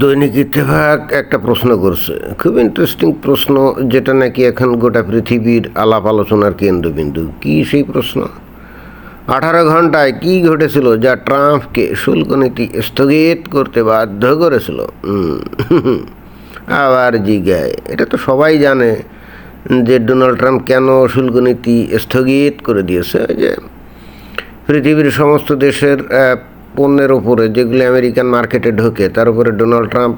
দৈনিক ইত্তেফাক একটা প্রশ্ন করছে। খুব ইন্টারেস্টিং প্রশ্ন যেটা নাকি এখন গোটা পৃথিবীর আলাপ আলোচনার কেন্দ্রবিন্দু। কি সেই প্রশ্ন? আঠারো ঘন্টায় কি ঘটেছিল যা ট্রাম্পকে শুল্ক নীতি স্থগিত করতে বাধ্য করেছিল? আবার জিগায় এটা তো সবাই জানে যে ডোনাল্ড ট্রাম্প কেন শুল্ক নীতি স্থগিত করে দিয়েছে। যে পৃথিবীর সমস্ত দেশের পণ্যের ওপরে যেগুলি আমেরিকান মার্কেটে ঢোকে, তার উপরে ডোনাল্ড ট্রাম্প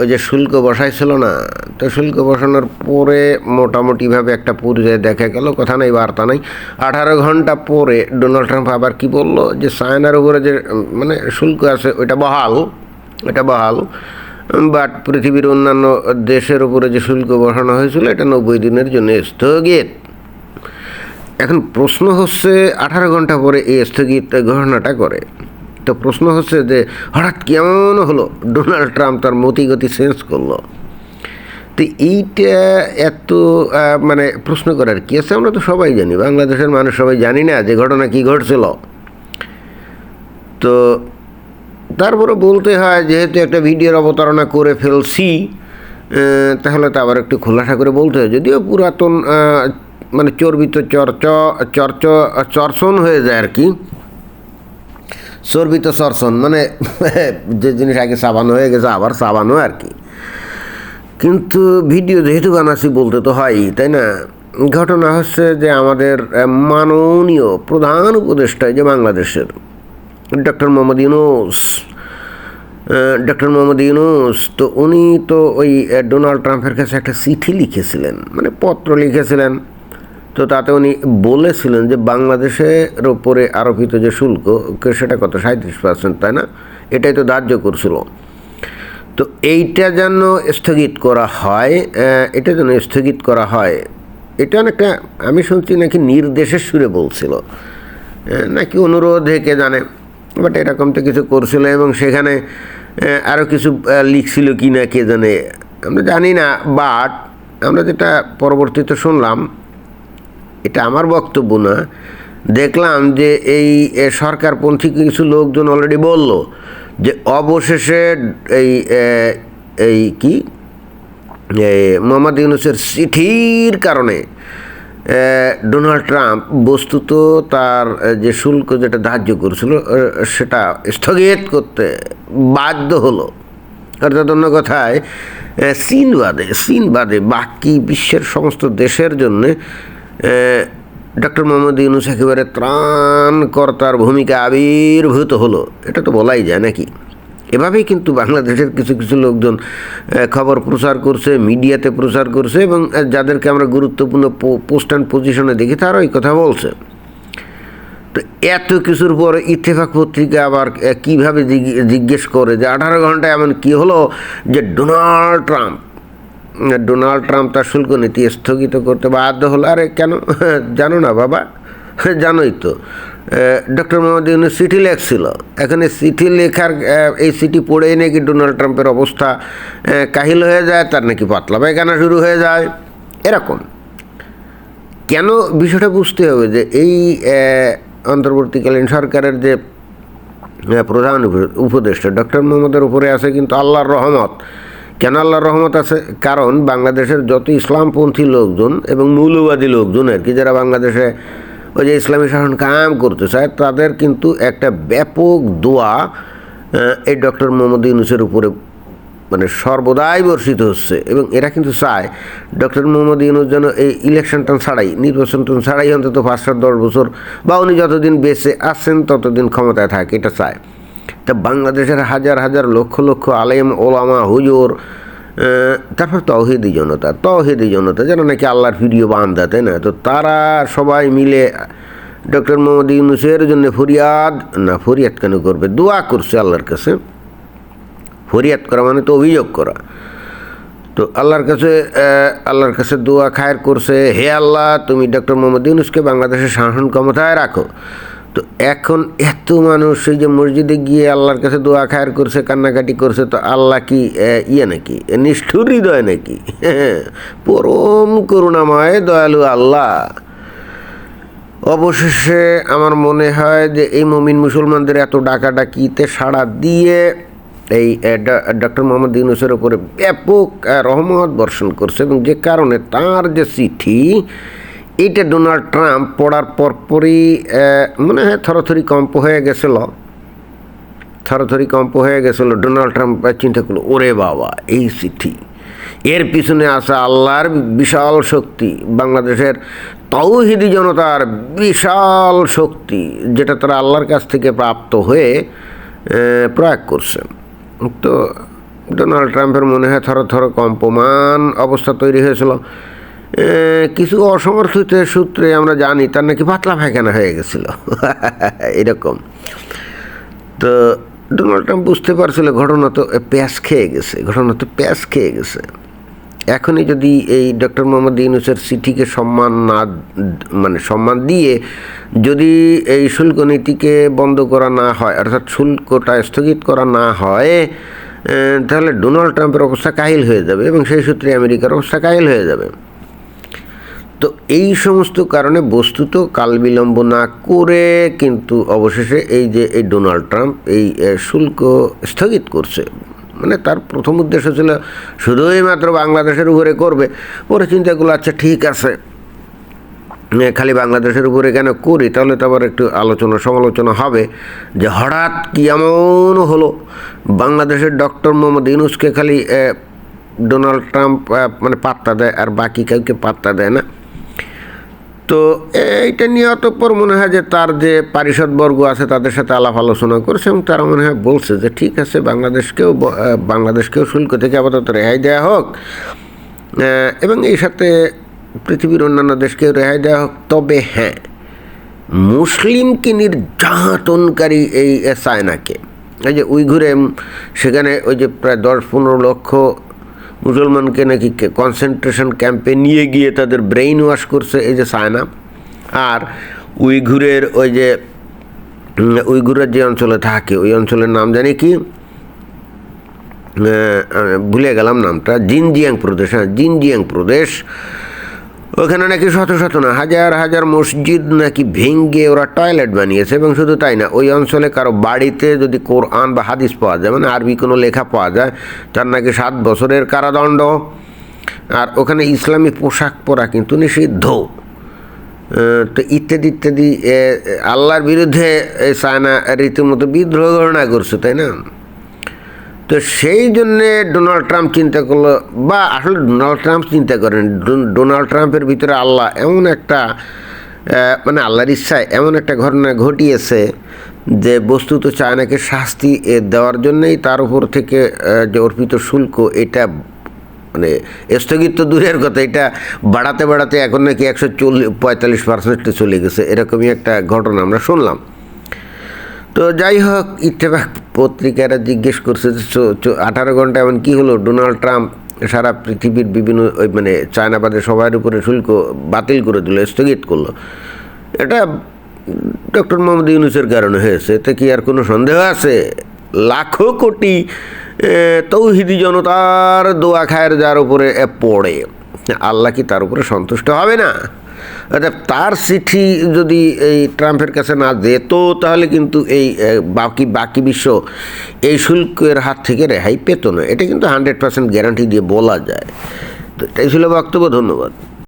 ওই যে শুল্ক বসাইছিল না, তো শুল্ক বসানোর পরে মোটামুটিভাবে একটা পর্যায়ে দেখা গেল, কথা নাই, বার্তা নাই। আঠারো ঘণ্টা পরে ডোনাল্ড ট্রাম্প আবার কি বলল যে চায়নার উপরে যে মানে শুল্ক আছে, ওইটা বহাল, এটা বহাল, বাট পৃথিবীর অন্যান্য দেশের উপরে যে শুল্ক বসানো হয়েছিল, এটা নব্বই দিনের জন্য স্থগিত। এখন প্রশ্ন হচ্ছে, আঠারো ঘণ্টা পরে এই স্থগিত ঘটনাটা করে। তো প্রশ্ন হচ্ছে যে, হঠাৎ কেমন হলো ডোনাল্ড ট্রাম্প তার মতিগতি চেঞ্জ করল? তো এইটা এত মানে প্রশ্ন করার কি আছে? আমরা তো সবাই জানি, বাংলাদেশের মানুষ সবাই জানি না যে ঘটনা কি ঘটছিল। তো তারপরে বলতে হয়, যেহেতু একটা ভিডিওর অবতারণা করে ফেলছি তাহলে তো আবার একটু খোলাসা করে বলতে হয়। যদিও পুরাতন মানে চর্বিত চর্চ চর্চ চর্ষণ হয়ে যায় আর কি। চর্বিত চর্ষণ মানে যে জিনিস আগে সাবান হয়ে গেছে, আবার সাবানও আর কি। কিন্তু ভিডিও যেহেতু বানাচ্ছি, বলতে তো হয়, তাই না? ঘটনা হচ্ছে যে আমাদের মাননীয় প্রধান উপদেষ্টা যে বাংলাদেশের, ডক্টর মোহাম্মদ ইউনুস ডক্টর মোহাম্মদ ইউনুস, তো উনি তো ওই ডোনাল্ড ট্রাম্পের কাছে একটা চিঠি লিখেছিলেন মানে পত্র লিখেছিলেন। তো তাতে উনি বলেছিলেন যে বাংলাদেশের ওপরে আরোপিত যে শুল্ক সেটা কত? সাঁত্রিশ পার্সেন্ট তাই না? এটাই তো ধার্য করছিল। তো এইটা যেন স্থগিত করা হয় এটা যেন স্থগিত করা হয়, এটা অনেকটা আমি শুনছি নাকি নির্দেশের সুরে বলছিল। নাকি অনুরোধে কে জানে, বাট এরকম তো কিছু করছিল এবং সেখানে আরও কিছু লিখছিল কি না কে জানে, আমরা জানি না, বাট আমরা যেটা পরবর্তীতে শুনলাম এটা আমার বক্তব্য না। দেখলাম যে এই সরকারপন্থী কিছু লোকজন অলরেডি বলল যে অবশেষে এই এই কি? মোহাম্মদ ইউনুসের চিঠির কারণে ডোনাল্ড ট্রাম্প বস্তুত তার যে শুল্ক যেটা ধার্য করেছিল সেটা স্থগিত করতে বাধ্য হলো। অর্থাৎ অন্য কথায় চীন বাদে চীন বাদে বাকি বিশ্বের সমস্ত দেশের জন্যে ডক্টর মোহাম্মদ ইউনুস একেবারে ত্রাণকর্তার ভূমিকা আবির্ভূত হলো। এটা তো বলাই যায় নাকি? এভাবেই কিন্তু বাংলাদেশের কিছু কিছু লোকজন খবর প্রচার করছে, মিডিয়াতে প্রচার করছে এবং যাদেরকে আমরা গুরুত্বপূর্ণ পোস্ট অ্যান্ড পজিশনে দেখি, তারাও এই কথা বলছে। তো এত কিছুর পর ইত্তেফাক পত্রিকা আবার কীভাবে জিজ্ঞেস করে যে আঠারো ঘন্টায় এমন কি হলো যে ডোনাল্ড ট্রাম্প ডোনাল্ড ট্রাম্প তার শুল্ক নীতি স্থগিত করতে বাধ্য হলো। আরে কেন? জানো না বাবা। জানোই তো। ডক্টর মোহাম্মদ ইউনুস চিঠি লেখছিল। এখানে চিঠি লেখার এই চিঠি পড়েই নাকি ডোনাল্ড ট্রাম্পের অবস্থা কাহিল হয়ে যায়, তার নাকি পাতলা পায়খানা শুরু হয়ে যায়। এরকম। কেন বিষয়টা বুঝতে হবে যে এই অন্তর্বর্তীকালীন সরকারের যে প্রধান উপ- উপদেষ্টা, ডক্টর মোহাম্মদের উপরে আছে কিন্তু আল্লাহর রহমত। কেন আল্লাহর রহমত আছে? কারণ বাংলাদেশের যত ইসলামপন্থী লোকজন এবং মৌলবাদী লোকজন আর কি, যারা বাংলাদেশে ওই যে ইসলামী শাসন কায়েম করতে চায় তাদের কিন্তু একটা ব্যাপক দোয়া এই ডক্টর মোহাম্মদ ইউনুসের উপরে মানে সর্বদাই বর্ষিত হচ্ছে। এবং এরা কিন্তু চায় ডক্টর মোহাম্মদ ইউনুস যেন এই ইলেকশনটা ছাড়াই নির্বাচনটা ছাড়াই অন্তত পাঁচ সাত দশ বছর বা উনি যতদিন বেঁচে আছেন ততদিন ক্ষমতায় থাকে, এটা চায়। তা বাংলাদেশের হাজার হাজার লক্ষ লক্ষ আলেম, ওলামা, হুজুর তারপর তৌহিদি জনতা তৌহিদি জনতা, যেন নাকি আল্লাহর ভিডিও বান্ধা তাই না? তো তারা সবাই মিলে ডক্টর মোহাম্মদ ইউনুসের জন্য ফরিয়াদ, না, ফরিয়াদ কেন করবে? দোয়া করছে আল্লাহর কাছে। ফরিয়াদ করা মানে তো অভিযোগ করা। তো আল্লাহর কাছে আল্লাহর কাছে দোয়া খায়ের করছে, হে আল্লাহ, তুমি ডক্টর মোহাম্মদ ইউনুসকে বাংলাদেশের শাসন ক্ষমতায় রাখো। তো এখন এত মানুষ এই যে মসজিদে গিয়ে আল্লাহর কাছে দোয়া খায়ের করছে, কান্নাকাটি করছে, তো আল্লাহ কি ইয়ে নাকি? নিষ্ঠুর হৃদয় নাকি? পরম করুণাময় দয়ালু আল্লাহ। অবশেষে আমার মনে হয় যে এই মমিন মুসলমানদের এত ডাকাডাকিতে সাড়া দিয়ে এই ডক্টর মোহাম্মদ ইউনুসের উপরে ব্যাপক রহমত বর্ষণ করছে এবং যে কারণে তার যে চিঠি এটা ডোনাল্ড ট্রাম্প পড়ার পরপরই মনে হয় থরথরি কম্প হয়ে গেছিল। থরথরি কম্প হয়ে গেছিল। ডোনাল্ড ট্রাম্প চিন্তা করল, ওরে বাবা, এই চিঠি। এর পিছনে আসা আল্লাহর বিশাল শক্তি, বাংলাদেশের তৌহিদি জনতার বিশাল শক্তি, যেটা তারা আল্লাহর কাছ থেকে প্রাপ্ত হয়ে প্রয়োগ করছে। তো ডোনাল্ড ট্রাম্পের মনে হয় থর থর কম্পমান অবস্থা তৈরি হয়েছিল। কিছু অসমর্থিত সূত্রে আমরা জানি, তার নাকি পাতলা পায়খানা হয়ে গেছিল। এরকম। তো ডোনাল্ড ট্রাম্প বুঝতে পারছিল ঘটনা তো প্যাঁচ খেয়ে গেছে, ঘটনা তো প্যাঁচ খেয়ে গেছে। এখনই যদি এই ডক্টর মোহাম্মদ ইউনুসের চিঠিকে সম্মান না মানে সম্মান দিয়ে যদি এই শুল্ক নীতিকে বন্ধ করা না হয়, অর্থাৎ শুল্কটা স্থগিত করা না হয় তাহলে ডোনাল্ড ট্রাম্পের অবস্থা কাহিল হয়ে যাবে এবং সেই সূত্রে আমেরিকার অবস্থা কাহিল হয়ে যাবে। তো এই সমস্ত কারণে বস্তুত কাল বিলম্ব না করে কিন্তু অবশেষে এই যে এই ডোনাল্ড ট্রাম্প এই শুল্ক স্থগিত করছে মানে তার প্রথম উদ্দেশ্য ছিল শুধুই মাত্র বাংলাদেশের উপরে করবে। পরে চিন্তা করল আচ্ছা ঠিক আছে খালি বাংলাদেশের উপরে কেন করি? তাহলে তো আবার একটু আলোচনা সমালোচনা হবে যে হঠাৎ কি এমন হলো? বাংলাদেশের ডক্টর মোহাম্মদ ইউনুসকে খালি ডোনাল্ড ট্রাম্প মানে পাত্তা দেয়, আর বাকি কাউকে পাত্তা দেয় না? তো এইটা নিয়ে অতঃপর মনে হয় যে তার যে পারিষদবর্গ আছে তাদের সাথে আলাপ আলোচনা করছে এবং তারা মনে হয় বলছে যে ঠিক আছে, বাংলাদেশকেও বাংলাদেশকেও শুল্ক থেকে আপাতত রেহাই দেওয়া হোক। এবং এই সাথে পৃথিবীর অন্যান্য দেশকেও রেহাই দেওয়া হোক। তবে হ্যাঁ মুসলিমকে নির্যাতনকারী এই চায়নাকে এই যে উইঘুরে সেখানে ওই যে প্রায় দশ পনেরো লক্ষ মুসলমানকে নাকি কনসেন্ট্রেশন ক্যাম্পে নিয়ে গিয়ে তাদের ব্রেইন ওয়াশ করছে, এই যে সায়না। আর উইঘুরের ওই যে উইঘুরের যে অঞ্চলে থাকে, ওই অঞ্চলের নাম জানি কি? ভুলে গেলাম নামটা। জিনজিয়াং প্রদেশ হ্যাঁ জিনজিয়াং প্রদেশ। ওখানে নাকি শত শত না, হাজার হাজার মসজিদ নাকি ভেঙ্গে ওরা টয়লেট বানিয়েছে এবং শুধু তাই না, ওই অঞ্চলে কারও বাড়িতে যদি কোরআন বা হাদিস পাওয়া যায় মানে আরবি কোনো লেখা পাওয়া যায়, তার নাকি সাত বছরের কারাদণ্ড। আর ওখানে ইসলামী পোশাক পরা কিন্তু নিষিদ্ধ। তো ইত্যাদি ইত্যাদি আল্লাহর বিরুদ্ধে চায়না রীতিমতো বিদ্রোহ ঘটনা করছে, তাই না? তো সেই জন্যে ডোনাল্ড ট্রাম্প চিন্তা করল বা আসলে ডোনাল্ড ট্রাম্প চিন্তা করেন ডোনাল্ড ট্রাম্পের ভিতরে আল্লাহ এমন একটা মানে আল্লাহর ইচ্ছায় এমন একটা ঘটনা ঘটিয়েছে যে বস্তুত চায়নাকে শাস্তি এ, দেওয়ার জন্যই তার উপর থেকে যে অর্পিত শুল্ক এটা মানে স্থগিত তো দূরের কথা এটা বাড়াতে বাড়াতে এখন নাকি একশো চল্লিশ পঁয়তাল্লিশ পার্সেন্টে চলে গেছে এরকমই একটা ঘটনা আমরা শুনলাম। তো যাই হোক, ইত্তেফাক পত্রিকারা জিজ্ঞেস করছে যে আঠারো ঘণ্টা এমন কী হলো? ডোনাল্ড ট্রাম্প সারা পৃথিবীর বিভিন্ন ওই মানে চায়নাবাদের সবার উপরে শুল্ক বাতিল করে দিল, স্থগিত করল। এটা ডক্টর মোহাম্মদ ইউনুসের কারণে হয়েছে, এতে কি আর কোনো সন্দেহ আছে? লাখো কোটি তৌহিদি জনতার দোয়া খায়ের যার উপরে পড়ে, আল্লাহ কি তার উপরে সন্তুষ্ট হবে না? অর্থাৎ তার চিঠি যদি এই ট্রাম্পের কাছে না যেত, তাহলে কিন্তু এই বাকি বাকি বিশ্ব এই শুল্কের হাত থেকে রেহাই পেত না। এটা কিন্তু হান্ড্রেড পার্সেন্ট গ্যারান্টি দিয়ে বলা যায়। তো এটাই ছিল বক্তব্য, ধন্যবাদ।